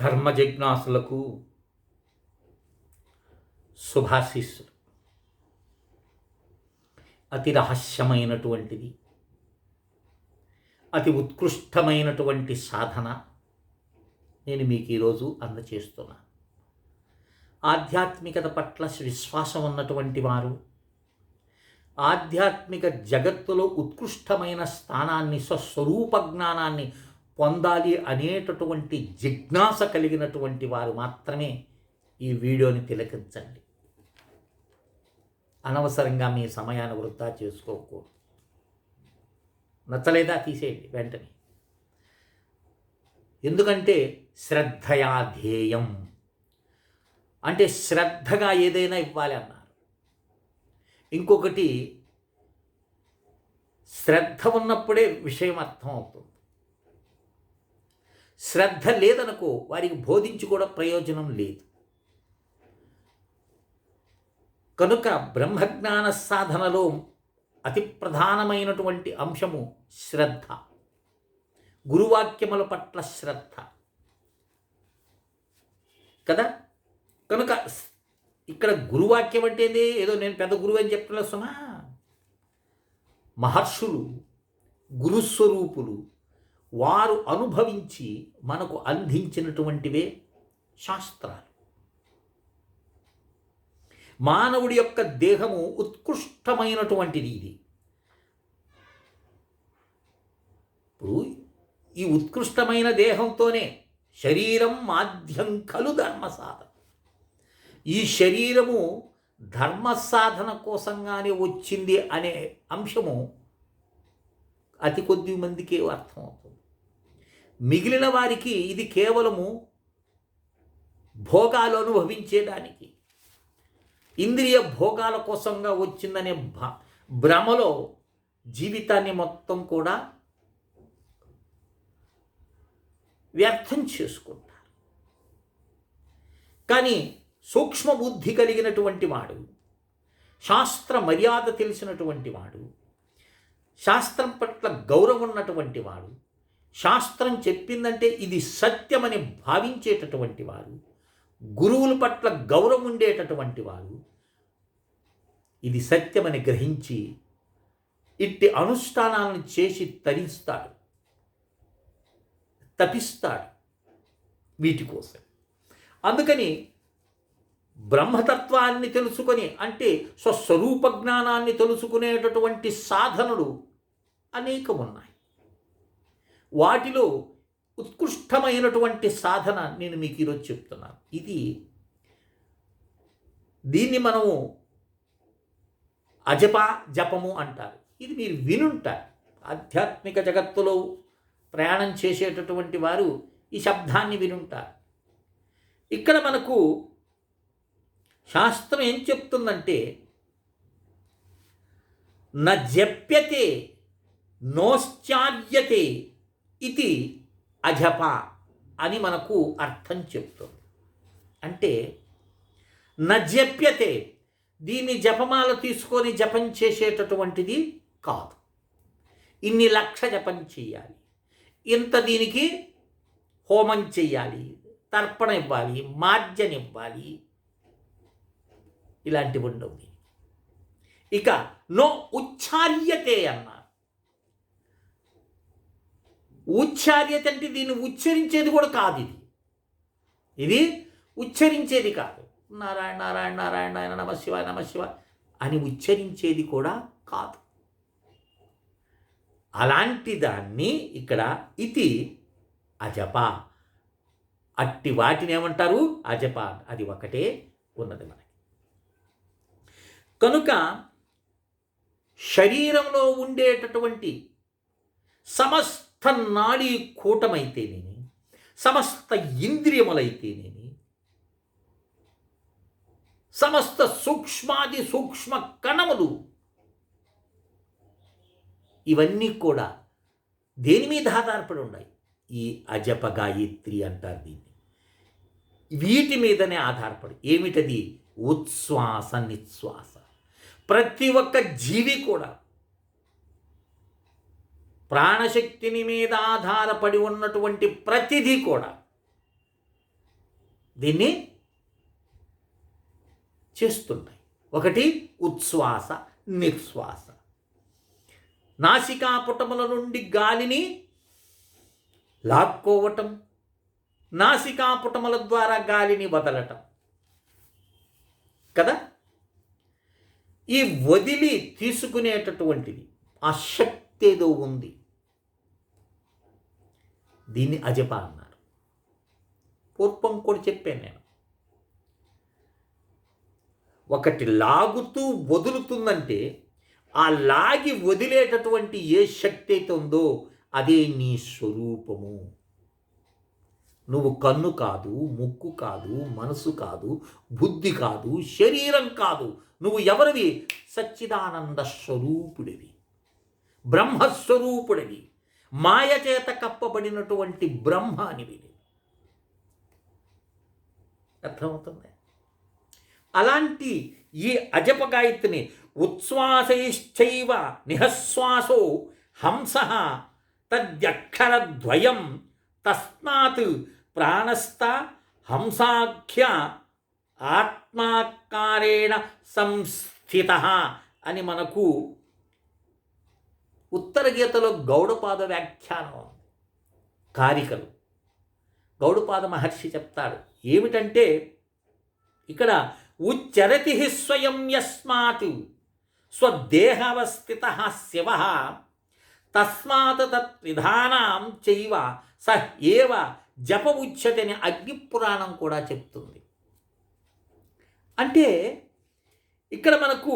ధర్మ జిజ్ఞాసులకు శుభాశీస్సులు. అతి రహస్యమైనటువంటిది. అతి ఉత్కృష్టమైనటువంటి సాధన నేను మీకు ఈరోజు అందచేస్తున్నాను ఆధ్యాత్మికత పట్ల విశ్వాసం ఉన్నటువంటి వారు ఆధ్యాత్మిక జగత్తులో ఉత్కృష్టమైన స్థానాన్ని స్వస్వరూప జ్ఞానాన్ని పొందాలి అనేటటువంటి జిజ్ఞాస కలిగినటువంటి వారు మాత్రమే ఈ వీడియోని తిలకించండి. అనవసరంగా మీ సమయాన్ని వృధా చేసుకోకూడదు. నచ్చలేదా తీసేయండి వెంటనే. ఎందుకంటే శ్రద్ధయా ధ్యేయం. అంటే శ్రద్ధగా ఏదైనా ఇవ్వాలి అన్నారు. ఇంకొకటి శ్రద్ధ ఉన్నప్పుడే విషయం అర్థం అవుతుంది శ్రద్ధ లేదనుకో వారికి బోధించి కూడా ప్రయోజనం లేదు. కనుక బ్రహ్మజ్ఞాన సాధనలో అతి ప్రధానమైనటువంటి అంశము శ్రద్ధ. గురువాక్యముల పట్ల శ్రద్ధ. కదా? కనుక ఇక్కడ గురువాక్యం అంటే ఏదో? నేను పెద్ద గురువు అని చెప్పలే సుమా. మహర్షులు గురుస్వరూపులు వారు అనుభవించి మనకు అందించినటువంటివే శాస్త్రాలు. మానవుడి యొక్క దేహము ఉత్కృష్టమైనటువంటిది ఇది ఇప్పుడు ఈ ఉత్కృష్టమైన దేహంతోనే శరీరం మాధ్యం కలు ధర్మ సాధన ఈ శరీరము ధర్మ సాధన కోసంగానే వచ్చింది అనే అంశము అతి కొద్ది మందికే అర్థమవుతుంది. మిగిలిన వారికి ఇది కేవలము భోగాలు అనుభవించేదానికి ఇంద్రియ భోగాల కోసంగా వచ్చిందనే భ భ్రమలో జీవితాన్ని మొత్తం కూడా వ్యర్థం చేసుకుంటారు. కానీ సూక్ష్మ బుద్ధి కలిగినటువంటి వాడు శాస్త్ర మర్యాద తెలిసినటువంటి వాడు శాస్త్రం పట్ల గౌరవం ఉన్నటువంటి వాడు శాస్త్రం చెప్పిందంటే ఇది సత్యమని భావించేటటువంటి వారు గురువుల పట్ల గౌరవం ఉండేటటువంటి వారు ఇది సత్యమని గ్రహించి ఇట్టి అనుష్ఠానాలను చేసి తరిస్తాడు తపిస్తాడు వీటి కోసం. అందుకని బ్రహ్మతత్వాన్ని తెలుసుకొని అంటే స్వస్వరూప జ్ఞానాన్ని తెలుసుకునేటటువంటి సాధనలు అనేకం ఉన్నాయి వాటిలో ఉత్కృష్టమైనటువంటి సాధన నేను మీకు ఈరోజు చెప్తున్నాను. ఇది దీన్ని మనము అజప జపము అంటారు. ఇది మీరు వినుంటారు. ఆధ్యాత్మిక జగత్తులో ప్రయాణం చేసేటటువంటి వారు ఈ శబ్దాన్ని వినుంటారు. ఇక్కడ మనకు శాస్త్రం ఏం చెప్తుందంటే న జప్యతే నోశ్చార్యతే ఇది అజప అని మనకు అర్థం చెప్తుంది అంటే న జప్యతే దీన్ని జపమాల తీసుకొని జపం చేసేటటువంటిది కాదు. ఇన్ని లక్ష జపం చేయాలి. ఇంత దీనికి హోమం చెయ్యాలి తర్పణ ఇవ్వాలి మార్జనివ్వాలి ఇలాంటివి ఉండవు ఇక నో ఉచ్చార్యతే అన్నారు. ఉచ్చార్యత అంటే దీన్ని ఉచ్చరించేది కూడా కాదు ఇది. ఇది ఉచ్చరించేది కాదు. నారాయణ నారాయణ నారాయణ నారాయణ నమ శివాయ నమ శివాయ అని ఉచ్చరించేది కూడా కాదు. అలాంటి దాన్ని ఇక్కడ ఇది అజప. అట్టి వాటిని ఏమంటారు? అజప. అది ఒకటే ఉన్నది మనకి. కనుక శరీరంలో ఉండేటటువంటి సమస్త నాడీ కూటమైతేనేమి? సమస్త ఇంద్రియములైతేనేమి? సమస్త సూక్ష్మాది సూక్ష్మ కణములు ఇవన్నీ కూడా దేని మీద ఆధారపడి ఉన్నాయి? ఈ అజప గాయత్రి అంటారు దీన్ని. వీటి మీదనే ఆధారపడి. ఏమిటది? ఉచ్ఛ్వాస నిశ్వాస. ప్రతి ఒక్క జీవి కూడా ప్రాణశక్తిని మీద ఆధారపడి ఉన్నటువంటి ప్రతిదీ కూడా దీన్ని చేస్తున్నాయి ఒకటి ఉచ్ఛ్వాస నిశ్వాస నాసికాపుటముల నుండి గాలిని లాక్కోవటం నాసికాపుటముల ద్వారా గాలిని వదలటం. కదా? ఈ వదిలి తీసుకునేటటువంటిది ఆ శక్తి ఏదో ఉంది. దీన్ని అజప అన్నారు. పూర్వం కూడా చెప్పాను నేను. ఒకటి లాగుతూ వదులుతుందంటే ఆ లాగి వదిలేటటువంటి ఏ శక్తి అయితే ఉందో అదే నీ స్వరూపము. నువ్వు కన్ను కాదు ముక్కు కాదు మనసు కాదు బుద్ధి కాదు శరీరం కాదు. నువ్వు ఎవరివి? సచ్చిదానంద స్వరూపుడివి. బ్రహ్మస్వరూపుడివి. మాయ చేత కప్పబడినటువంటి బ్రహ్మ అని అనివి అర్థమవుతుంది? అలాంటి ఈ అజప గాయత్రిని ఉచ్ఛ్వాసైశ్చైవ నిహశ్వాసో హంస తద్యక్షరద్వయం తస్మాత్ ప్రాణస్థ హంసాఖ్య ఆత్మాకారేణ సంస్థిత అని మనకు ఉత్తర గీతలో గౌడపాద వ్యాఖ్యానం కారికలు. గౌడపాద మహర్షి చెప్తాడు ఏమిటంటే ఇక్కడ ఉచ్చరతి స్వయం యస్మాత్ స్వదేహవస్థిత శివ తస్మాత్ తత్విధానం చైవ స ఏవ జప ఉచ్యతని అగ్నిపురాణం కూడా చెప్తుంది. అంటే ఇక్కడ మనకు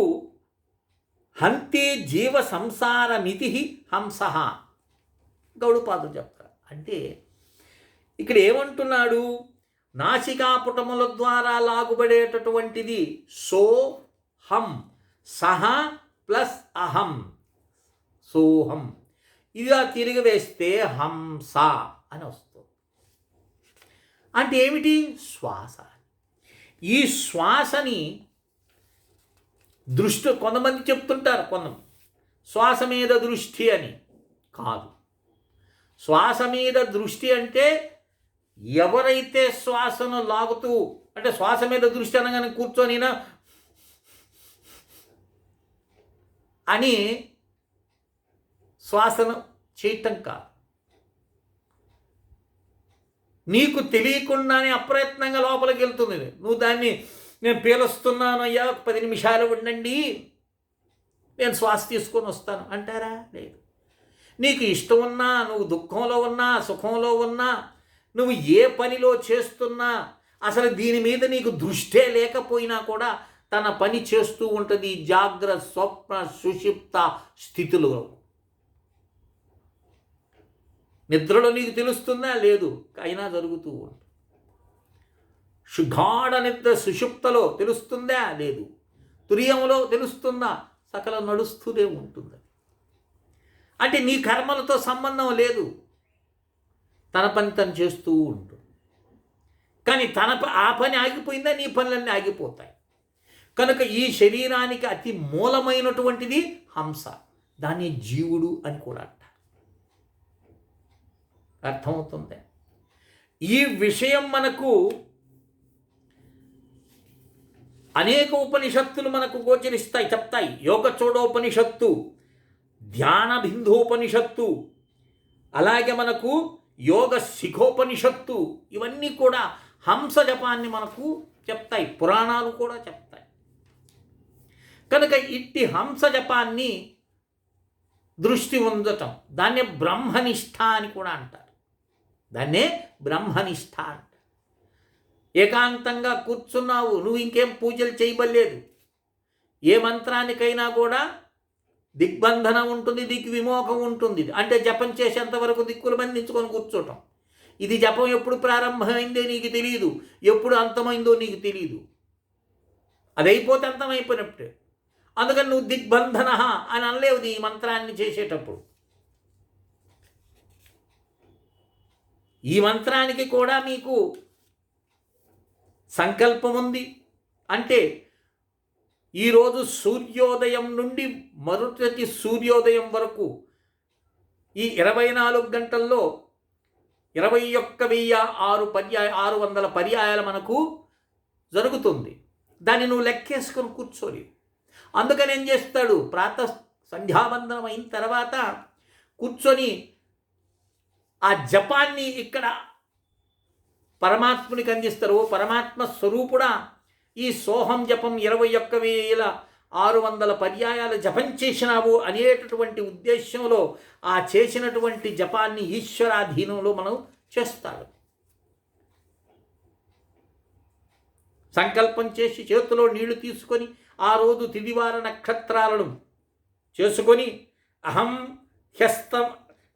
హంతే జీవ సంసారమితి హంస. గౌడుపాదులు చెప్తారు అంటే ఇక్కడ ఏమంటున్నాడు? నాసికాపుటముల ద్వారా లాగుబడేటటువంటిది సో హం సహ ప్లస్ అహం. సోహం. ఇదిగా తిరిగి వేస్తే హంస అని వస్తుంది. అంటే ఏమిటి? శ్వాస. ఈ శ్వాసని దృష్టి కొంతమంది చెప్తుంటారు కొంత శ్వాస మీద దృష్టి అని. కాదు. శ్వాస మీద దృష్టి అంటే ఎవరైతే శ్వాసను లాగుతూ అంటే శ్వాస మీద దృష్టి అనగానే కూర్చొనినా అని శ్వాసను చేయటం కాదు. నీకు తెలియకుండానే అప్రయత్నంగా లోపలికి వెళ్తుంది. నువ్వు దాన్ని నేను పీలుస్తున్నాను అయ్యా ఒక పది నిమిషాలు ఉండండి. నేను శ్వాస తీసుకొని వస్తాను. అంటారా? లేదు. నీకు ఇష్టం ఉన్నా నువ్వు దుఃఖంలో ఉన్నా సుఖంలో ఉన్నా నువ్వు ఏ పనిలో చేస్తున్నా అసలు దీని మీద నీకు దృష్టే లేకపోయినా కూడా తన పని చేస్తూ ఉంటుంది జాగ్రత్త స్వప్న సుషిప్త స్థితిలో. నిద్రలో నీకు తెలుస్తుందా? లేదు. అయినా జరుగుతూ ఉంటుంది. సుగాఢ నిద్ర సుషుప్తలో తెలుస్తుందా? లేదు. తుర్యములో తెలుస్తుందా సకలం నడుస్తూనే ఉంటుంది అంటే నీ కర్మలతో సంబంధం లేదు. తన పని తను చేస్తూ ఉంటుంది కానీ తన ప- ఆ పని ఆగిపోయిందా? నీ పనులన్నీ ఆగిపోతాయి. కనుక ఈ శరీరానికి అతి మూలమైనటువంటిది హంస. దాన్ని జీవుడు అని కూడా అంటారు. అర్థమవుతుంది? ఈ విషయం మనకు అనేక ఉపనిషత్తులు మనకు గోచరిస్తాయి చెప్తాయి. యోగ చూడోపనిషత్తు ధ్యాన బిందోపనిషత్తు అలాగే మనకు యోగ శిఖోపనిషత్తు ఇవన్నీ కూడా హంస జపాన్ని మనకు చెప్తాయి పురాణాలు కూడా చెప్తాయి. కనుక ఇట్టి హంస జపాన్ని దృష్టి ఉందటం దాన్నే బ్రహ్మనిష్ట అని కూడా అంటారు. దాన్నే బ్రహ్మనిష్ట అంటారు. ఏకాంతంగా కూర్చున్నావు నువ్వు ఇంకేం పూజలు చేయబడలేదు. ఏ మంత్రానికైనా కూడా దిగ్బంధన ఉంటుంది దిగ్విమోహం ఉంటుంది. అంటే జపం చేసేంత వరకు దిక్కులు బంధించుకొని కూర్చోటం. ఇది జపం ఎప్పుడు ప్రారంభమైందో నీకు తెలియదు ఎప్పుడు అంతమైందో నీకు తెలియదు అది అయిపోతే అంతమైపోయినప్పుడే అందుకని నువ్వు దిగ్బంధన అని అనలేవు ఈ మంత్రాన్ని చేసేటప్పుడు. ఈ మంత్రానికి కూడా మీకు సంకల్పం ఉంది అంటే ఈరోజు సూర్యోదయం నుండి మరుసటి సూర్యోదయం వరకు ఈ ఇరవై నాలుగు గంటల్లో ఇరవై ఒక్క వెయ్యి ఆరు పర్యాయ ఆరు వందల పర్యాయాలు మనకు జరుగుతుంది. దాన్ని నువ్వు లెక్కేసుకొని కూర్చోలేవు. అందుకని ఏం చేస్తాడు? ప్రాత సంధ్యావందనం అయిన తర్వాత కూర్చొని ఆ జపాన్ని ఇక్కడ పరమాత్మునికి అందిస్తారు పరమాత్మ స్వరూపుడా. ఈ సోహం జపం ఇరవై ఒక్క వేల ఆరు వందల పర్యాయాలు జపం చేసినావు అనేటటువంటి ఉద్దేశంలో ఆ చేసినటువంటి జపాన్ని ఈశ్వరాధీనంలో మనం చేస్తాడు సంకల్పం చేసి చేతిలో నీళ్ళు తీసుకొని ఆ రోజు తిదివార నక్షత్రాలను చేసుకొని అహం హ్యస్త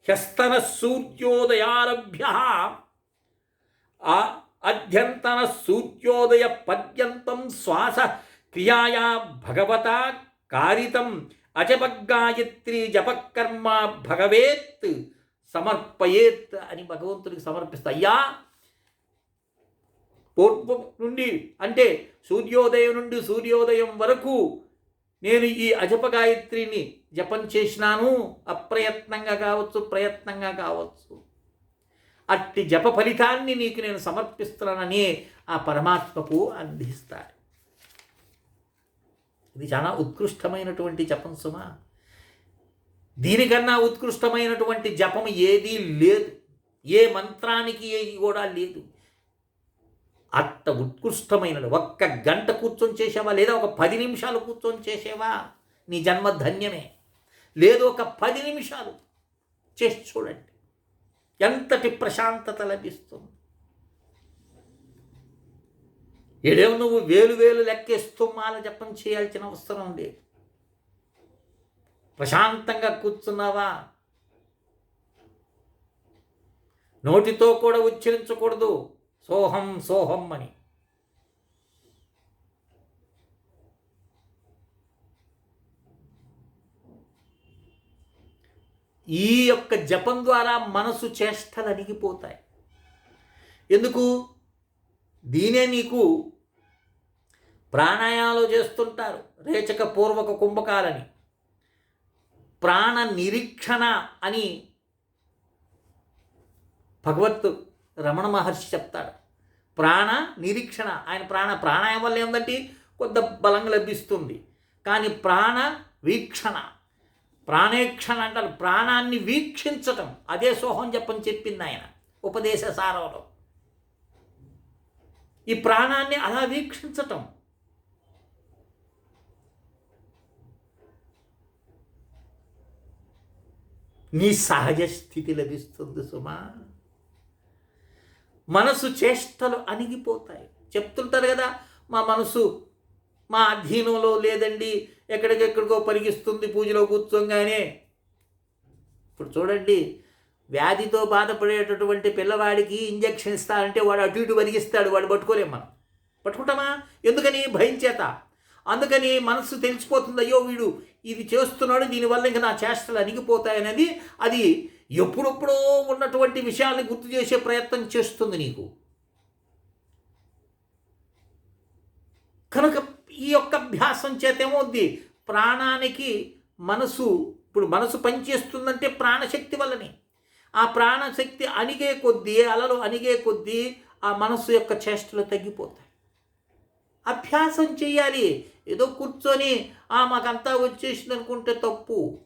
హ్యస్తన సూర్యోదయారభ్య ఆ అధ్యంతన సూర్యోదయ పర్యంతం శ్వాస క్రియాయా భగవత కారితం అజపగాయత్రి జపకర్మ భగవేత్ సమర్పయేత్ అని భగవంతుడికి సమర్పిస్తా. అయ్యా పూర్వం నుండి అంటే సూర్యోదయం నుండి సూర్యోదయం వరకు నేను ఈ అజపగాయత్రిని జపం చేసినాను. అప్రయత్నంగా కావచ్చు ప్రయత్నంగా కావచ్చు. అట్టి జప ఫలితాన్ని నీకు నేను సమర్పిస్తున్నానని ఆ పరమాత్మకు అందిస్తాడు ఇది చాలా ఉత్కృష్టమైనటువంటి జపం సుమ. దీనికన్నా ఉత్కృష్టమైనటువంటి జపం ఏదీ లేదు. ఏ మంత్రానికి ఏది కూడా లేదు. అంత ఉత్కృష్టమైనది. ఒక్క గంట కూర్చొని చేసేవా? లేదా ఒక పది నిమిషాలు కూర్చొని చేసేవా? నీ జన్మ ధన్యమే. లేదు ఒక పది నిమిషాలు చేసి చూడండి. ఎంతటి ప్రశాంతత లభిస్తుంది? ఏడేం నువ్వు వేలు వేలు లెక్కేస్తూ మాల జపం చేయాల్సిన అవసరం లేదు. ప్రశాంతంగా కూర్చున్నావా? నోటితో కూడా ఉచ్చరించకూడదు. సోహం సోహం అని. ఈ యొక్క జపం ద్వారా మనసు చేష్టలు అణిగిపోతాయి. ఎందుకు? దీనే నీకు ప్రాణాయాలు చేస్తుంటారు రేచక పూర్వక కుంభకాలని. ప్రాణ నిరీక్షణ అని భగవత్ రమణ మహర్షి చెప్తాడు. ప్రాణ నిరీక్షణ ఆయన ప్రాణ ప్రాణాయం వల్ల ఏంటంటే కొంత బలం లభిస్తుంది. కానీ ప్రాణ వీక్షణ ప్రాణేక్షణ అంటారు ప్రాణాన్ని వీక్షించటం. అదే సోహం చెప్పని చెప్పింది ఆయన. ఉపదేశ సారంలో ఈ ప్రాణాన్ని అలా వీక్షించటం. నీ సహజ స్థితి లభిస్తుంది సుమా. మనసు చేష్టలు అణిగిపోతాయి. చెప్తుంటారు కదా మా మనసు మా అధీనంలో లేదండి ఎక్కడికెక్కడికో పరిగిస్తుంది పూజలో కూర్చోగానే. ఇప్పుడు చూడండి వ్యాధితో బాధపడేటటువంటి పిల్లవాడికి ఇంజక్షన్ ఇస్తానంటే వాడు అటు ఇటు వరిగిస్తాడు వాడు పట్టుకోలేం మనం. పట్టుకుంటామా? ఎందుకని? భయం చేత. అందుకని మనసు తెలిసిపోతుంది అయ్యో వీడు ఇది చేస్తున్నాడు దీనివల్ల ఇంకా నా చేష్టలు అణిగిపోతాయనేది అది ఎప్పుడెప్పుడో ఉన్నటువంటి విషయాల్ని గుర్తు చేసే ప్రయత్నం చేస్తుంది నీకు. కనుక ఈ యొక్క అభ్యాసం చేతేమవుద్ది ప్రాణానికి మనసు ఇప్పుడు మనసు పనిచేస్తుందంటే ప్రాణశక్తి వల్లనే. ఆ ప్రాణశక్తి అణిగే కొద్దీ అలలు అణిగే కొద్దీ ఆ మనసు యొక్క చేష్టలు తగ్గిపోతాయి. అభ్యాసం చేయాలి. ఏదో కూర్చొని ఆ మాకంతా వచ్చేసింది అనుకుంటే తప్పు.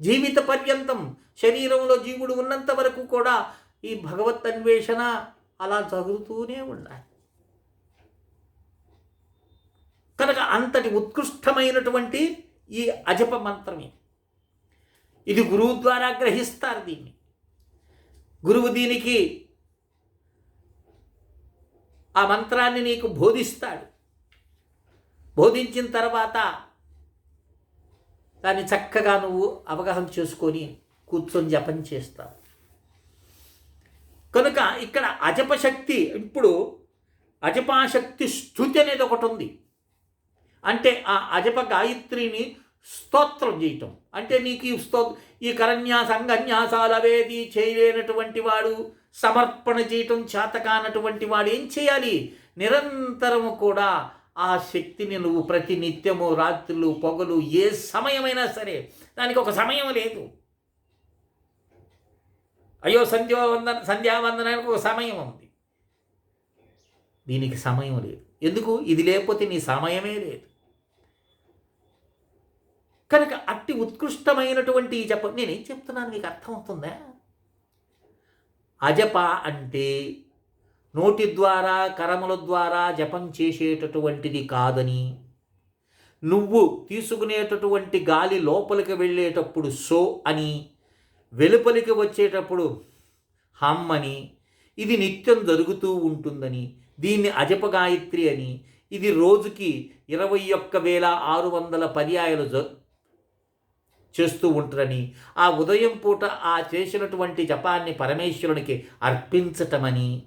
జీవిత పర్యంతం శరీరంలో జీవుడు ఉన్నంత వరకు కూడా ఈ భగవత్ అన్వేషణ అలా జరుగుతూనే ఉండాలి. కనుక అంతటి ఉత్కృష్టమైనటువంటి ఈ అజప మంత్రమే ఇది. గురువు ద్వారా గ్రహిస్తారు దీన్ని. గురువు దీనికి ఆ మంత్రాన్ని నీకు బోధిస్తాడు. బోధించిన తర్వాత దాన్ని చక్కగా నువ్వు అవగాహన చేసుకొని కూర్చొని జపం చేస్తావు. కనుక ఇక్కడ అజపశక్తి ఇప్పుడు అజపాశక్తి స్థుతి అనేది ఒకటి ఉంది. అంటే ఆ అజప గాయత్రిని స్తోత్రం చేయటం. అంటే నీకు ఈ స్తో ఈ కరన్యాస చేయలేనటువంటి వాడు సమర్పణ చేయటం చేతకానటువంటి వాడు ఏం చేయాలి? నిరంతరము కూడా ఆ శక్తిని నువ్వు ప్రతి నిత్యము రాత్రులు పొగలు ఏ సమయమైనా సరే దానికి ఒక సమయం లేదు. అయ్యో సంధ్యావందన సంధ్యావందనానికి ఒక సమయం ఉంది. దీనికి సమయం లేదు. ఎందుకు? ఇది లేకపోతే నీ సమయమే లేదు. కనుక అట్టి ఉత్కృష్టమైనటువంటి ఈ జపం. నేనేం చెప్తున్నాను? మీకు అర్థమవుతుందా? అజప అంటే నోటి ద్వారా కరముల ద్వారా జపం చేసేటటువంటిది కాదని నువ్వు తీసుకునేటటువంటి గాలి లోపలికి వెళ్ళేటప్పుడు సో అని వెలుపలికి వచ్చేటప్పుడు హమ్ అని ఇది నిత్యం జరుగుతూ ఉంటుందని దీన్ని అజప గాయత్రి అని ఇది రోజుకి ఇరవై ఒక్క వేల ఆరు వందల పర్యాయలు చేస్తూ ఉంటారని ఆ ఉదయం పూట ఆ చేసినటువంటి జపాన్ని పరమేశ్వరునికి అర్పించటమని.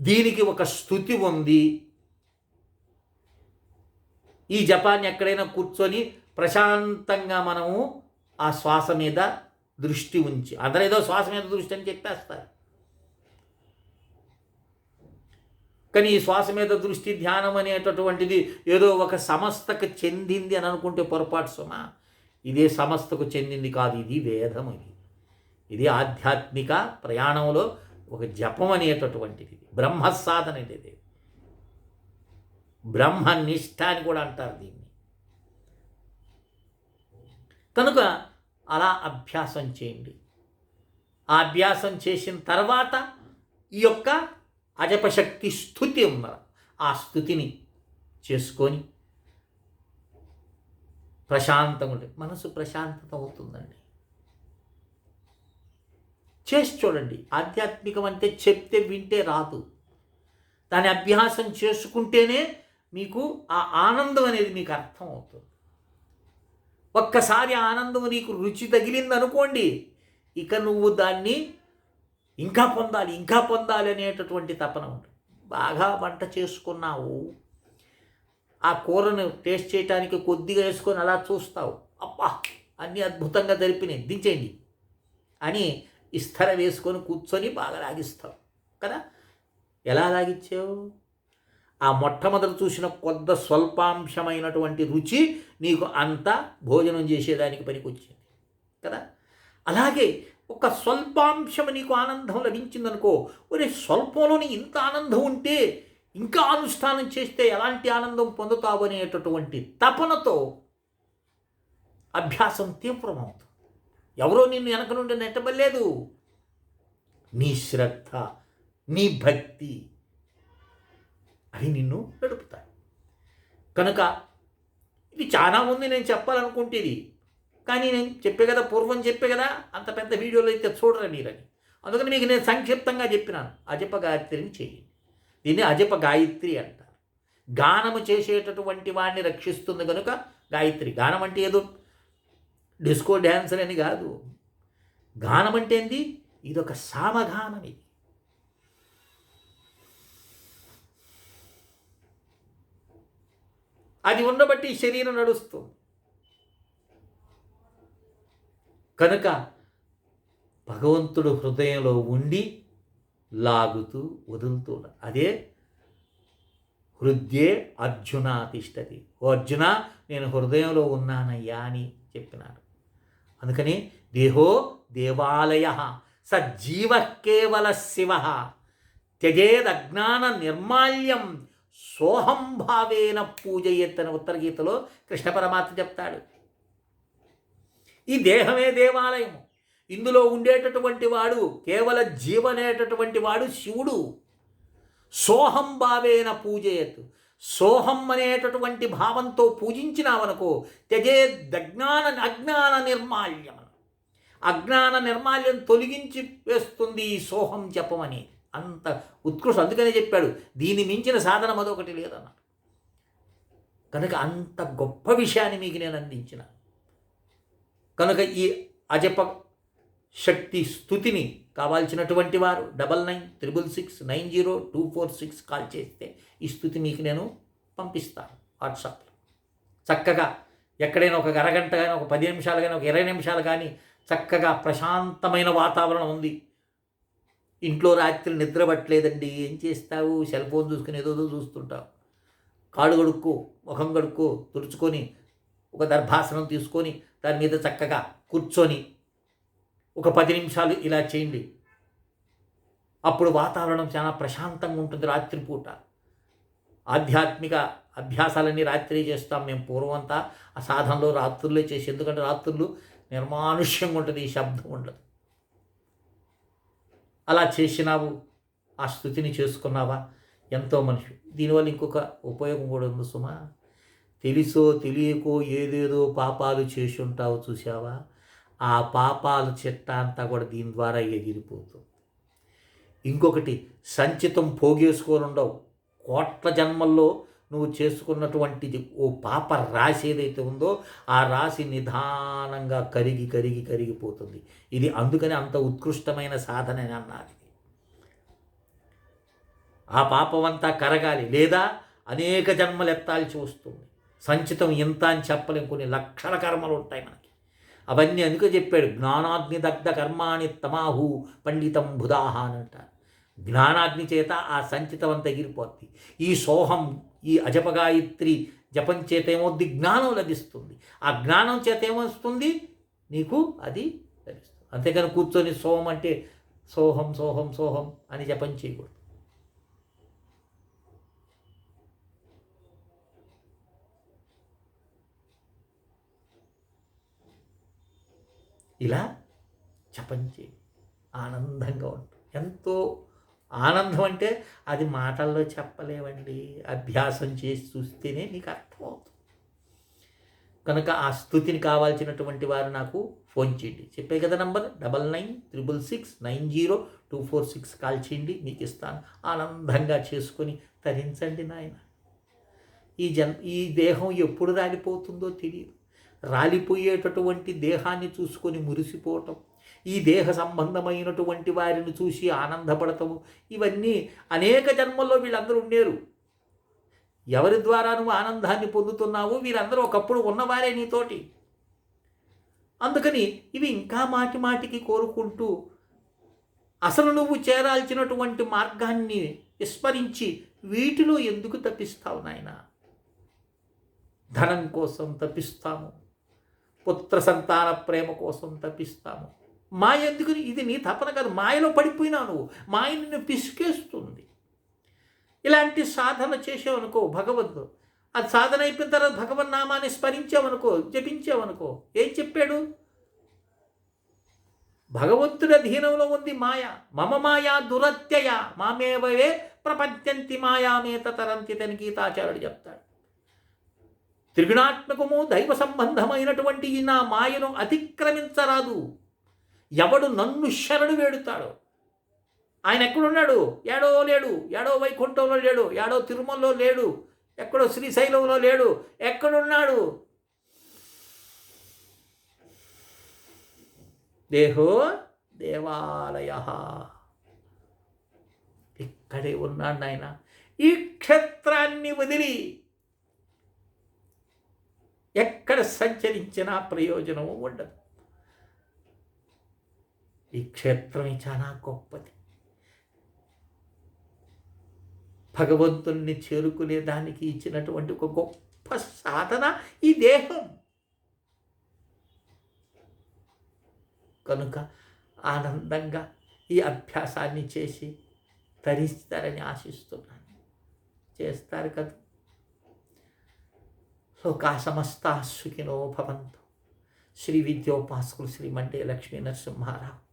దీనికి ఒక స్థుతి ఉంది. ఈ జపాన్ని ఎక్కడైనా కూర్చొని ప్రశాంతంగా మనము ఆ శ్వాస మీద దృష్టి ఉంచి అందరూ ఏదో శ్వాస మీద దృష్టి అని చెప్పేస్తారు. కానీ ఈ శ్వాస మీద దృష్టి ధ్యానం అనేటటువంటిది ఏదో ఒక సంస్థకు చెందింది అని అనుకుంటే పొరపాటు సుమ. ఇదే సమస్తకు చెందింది కాదు ఇది వేదం ఇది. ఇది ఆధ్యాత్మిక ప్రయాణంలో ఒక జపం అనేటటువంటిది. బ్రహ్మ సాధన ఇది. బ్రహ్మనిష్ట అని కూడా అంటారు దీన్ని. కనుక అలా అభ్యాసం చేయండి. ఆ అభ్యాసం చేసిన తర్వాత ఈ యొక్క అజపశక్తి స్థుతి ఉన్నారు ఆ స్థుతిని చేసుకొని ప్రశాంతంగా ఉంటుంది మనసు ప్రశాంతత అవుతుందండి చేసి చూడండి ఆధ్యాత్మికం అంటే చెప్తే వింటే రాదు. దాని అభ్యాసం చేసుకుంటేనే మీకు ఆ ఆనందం అనేది మీకు అర్థం అవుతుంది ఒక్కసారి ఆనందం నీకు రుచి తగిలింది అనుకోండి ఇక నువ్వు దాన్ని ఇంకా పొందాలి ఇంకా పొందాలి అనేటటువంటి తపన ఉంటుంది. బాగా వంట చేసుకున్నావు ఆ కూరను టేస్ట్ చేయడానికి కొద్దిగా వేసుకొని అలా చూస్తావు. అబ్బా అన్నీ అద్భుతంగా జరిపినాయి దించేయండి అని ఇస్తర వేసుకొని కూర్చొని బాగా లాగిస్తావు కదా? ఎలా లాగిచ్చావు ఆ మొట్టమొదటి చూసిన కొద్ద స్వల్పాంశమైనటువంటి రుచి నీకు అంత భోజనం చేసేదానికి పనికొచ్చింది కదా? అలాగే ఒక స్వల్పాంశం నీకు ఆనందం లభించిందనుకో ఒరే స్వల్పంలోని ఇంత ఆనందం ఉంటే ఇంకా అనుష్ఠానం చేస్తే ఎలాంటి ఆనందం పొందుతావు అనేటటువంటి తపనతో అభ్యాసం తీవ్రమవుతుంది. ఎవరో నిన్ను వెనక నుండి నెట్టబడలేదు. నీ శ్రద్ధ నీ భక్తి అవి నిన్ను నడుపుతాయి. కనుక ఇది చాలా ఉంది నేను చెప్పాలనుకుంటే ఇది కానీ నేను చెప్పే కదా పూర్వం చెప్పే కదా అంత పెద్ద వీడియోలో అయితే చూడరు మీరని అందుకని మీకు నేను సంక్షిప్తంగా చెప్పినాను. అజప గాయత్రిని చేయండి దీన్ని అజప గాయత్రి అంటారు. గానము చేసేటటువంటి వాడిని రక్షిస్తుంది కనుక గాయత్రి. గానం అంటే ఏదో డిస్కో డ్యాన్సర్ అని కాదు. గానం అంటే ఏంది? ఇదొక సామగానం ఇది. అది ఉండబట్టి శరీరం నడుస్తుంది. కనుక భగవంతుడు హృదయంలో ఉండి లాగుతూ వదులుతూ అదే హృదయే అర్జున తిష్టది ఓ అర్జున నేను హృదయంలో ఉన్నానయ్యా అని చెప్పినాడు. అందుకని దేహో దేవాలయ సజ్జీవ కేవల శివ త్యజేదజ్ఞాన నిర్మాల్యం సోహం భావేన పూజయెత్తన ఉత్తర గీతలో కృష్ణ పరమాత్మ చెప్తాడు. ఈ దేహమే దేవాలయము. ఇందులో ఉండేటటువంటి వాడు కేవల జీవనేటటువంటి వాడు శివుడు. సోహం భావేన పూజయత్. సోహం అనేటటువంటి భావంతో పూజించినావనుకో త్యజే దజ్ఞాన అజ్ఞాన నిర్మాల్యం అజ్ఞాన నిర్మాల్యం తొలగించి వేస్తుంది ఈ సోహం చెప్పమని అంత ఉత్కృష్టం అందుకనే చెప్పాడు. దీని మించిన సాధన మరొకటి లేదన్నాడు. కనుక అంత గొప్ప విషయాన్ని మీకు నేను అందించిన కనుక ఈ అజప శక్తి స్థుతిని కావాల్సినటువంటి వారు double nine triple six nine zero two four six call చేస్తే ఈ స్థుతి మీకు నేను పంపిస్తాను వాట్సాప్లో. చక్కగా ఎక్కడైనా ఒక అరగంట కానీ ఒక పది నిమిషాలు కానీ ఒక ఇరవై నిమిషాలు కానీ చక్కగా ప్రశాంతమైన వాతావరణం ఉంది. ఇంట్లో రాత్రి నిద్రపట్టలేదండి ఏం చేస్తావు? సెల్ ఫోన్ చూసుకుని ఏదోదో చూస్తుంటావు. కాడు కడుక్కో ముఖం కడుక్కో తుడుచుకొని ఒక దర్భాసనం తీసుకొని దాని మీద చక్కగా కూర్చొని ఒక పది నిమిషాలు ఇలా చేయండి. అప్పుడు వాతావరణం చాలా ప్రశాంతంగా ఉంటుంది రాత్రిపూట ఆధ్యాత్మిక అభ్యాసాలన్నీ రాత్రి చేస్తాం మేము పూర్వంతా ఆ సాధనలో రాత్రులే చేసి ఎందుకంటే రాత్రులు నిర్మానుష్యంగా ఉంటుంది ఈ శబ్దం ఉండదు. అలా చేసినావు ఆ స్థుతిని చేసుకున్నావా? ఎంతో మనిషి దీనివల్ల ఇంకొక ఉపయోగం కూడా ఉంది సుమా. తెలుసో తెలియకో ఏదేదో పాపాలు చేసి ఉంటావు చూసావా ఆ పాపాల చెట్ట అంతా కూడా దీని ద్వారా ఎగిరిపోతుంది. ఇంకొకటి సంచితం పోగేసుకొని ఉండవు కోట్ల జన్మల్లో నువ్వు చేసుకున్నటువంటిది ఓ పాప రాశి ఏదైతే ఉందో ఆ రాశి నిదానంగా కరిగి కరిగి కరిగిపోతుంది. ఇది అందుకని అంత ఉత్కృష్టమైన సాధన అని అన్నారు. ఆ పాపమంతా కరగాలి. లేదా అనేక జన్మలు ఎత్తాల్సి వస్తుంది. సంచితం ఇంత అని చెప్పలేం. కొన్ని లక్షల కర్మలు ఉంటాయి మనకి. అవన్నీ అందుకే చెప్పాడు జ్ఞానాగ్ని దగ్ధ కర్మాణి తమాహు పండితం బుధాహ అని అంటారు. జ్ఞానాగ్ని చేత ఆ సంచితం అంతా ఎగిరిపోద్ది ఈ సోహం ఈ అజపగాయత్రి జపం చేత ఏమవుద్ది జ్ఞానం లభిస్తుంది. ఆ జ్ఞానం చేత ఏమొస్తుంది? నీకు అది లభిస్తుంది. అంతేకాని కూర్చొని సోహం అంటే సోహం సోహం సోహం అని జపం చేయకూడదు. ఇలా జపం చేయి ఆనందంగా ఉంటుంది ఎంతో ఆనందం అంటే అది మాటల్లో చెప్పలేవండి అభ్యాసం చేసి చూస్తేనే నీకు అర్థమవుతుంది. కనుక ఆ స్థుతిని కావాల్సినటువంటి వారు నాకు ఫోన్ చేయండి. చెప్పే కదా number double nine triple six nine zero two four six call చేయండి. మీకు ఇస్తాను. ఆనందంగా చేసుకొని తరించండి నాయన. ఈ జన్ ఈ దేహం ఎప్పుడు రాలిపోతుందో తెలియదు రాలిపోయేటటువంటి దేహాన్ని చూసుకొని మురిసిపోవటం ఈ దేహ సంబంధమైనటువంటి వారిని చూసి ఆనందపడటము ఇవన్నీ అనేక జన్మల్లో వీళ్ళందరూ ఉండేరు. ఎవరి ద్వారా నువ్వు ఆనందాన్ని పొందుతున్నావు వీరందరూ ఒకప్పుడు ఉన్నవారే నీతోటి. అందుకని ఇవి ఇంకా మాటి మాటికి కోరుకుంటూ అసలు నువ్వు చేరాల్సినటువంటి మార్గాన్ని విస్మరించి వీటిలో ఎందుకు తప్పిస్తావు నాయన? ధనం కోసం తప్పిస్తాము. పుత్ర సంతాన ప్రేమ కోసం తప్పిస్తాము మాయ ఎందుకు ఇది నీ తపన కాదు మాయలో పడిపోయినావు నువ్వు. మాయ నిన్ను పిసికేస్తుంది. ఇలాంటి సాధన చేసావనుకో భగవద్దు అది సాధన అయిపోయిన తర్వాత భగవన్ నామాన్ని స్మరించావనుకో జపించావనుకో ఏం చెప్పాడు? భగవంతుడి అధీనంలో ఉంది మాయ. మమ మాయా దురత్యయ. మామేవే ప్రపంచంతి మాయామేత తరంతి తని గీతాచార్యుడు చెప్తాడు. త్రిగుణాత్మకము దైవ సంబంధమైనటువంటి నా మాయను అతిక్రమించరాదు. ఎవడు నన్ను శరణు వేడుతాడో. ఆయన ఎక్కడున్నాడు? ఏడో లేడు. ఏడో వైకుంఠంలో లేడు. ఏడో తిరుమలలో లేడు. ఎక్కడో శ్రీశైలంలో లేడు. ఎక్కడున్నాడు? దేహో దేవాలయ. ఇక్కడే ఉన్నాడు ఆయన ఈ క్షేత్రాన్ని వదిలి ఎక్కడ సంచరించినా ప్రయోజనము ఉండదు. ఈ క్షేత్రం చాలా గొప్పది. భగవంతుణ్ణి చేరుకునే దానికి ఇచ్చినటువంటి ఒక గొప్ప సాధన ఈ దేహం. కనుక ఆనందంగా ఈ అభ్యాసాన్ని చేసి తరిస్తారని ఆశిస్తున్నాను. చేస్తారు కదా. లోకా సమస్త సుఖినో భవంతు. శ్రీ విద్యోపాసకులు శ్రీ మండే లక్ష్మీ నరసింహారావు.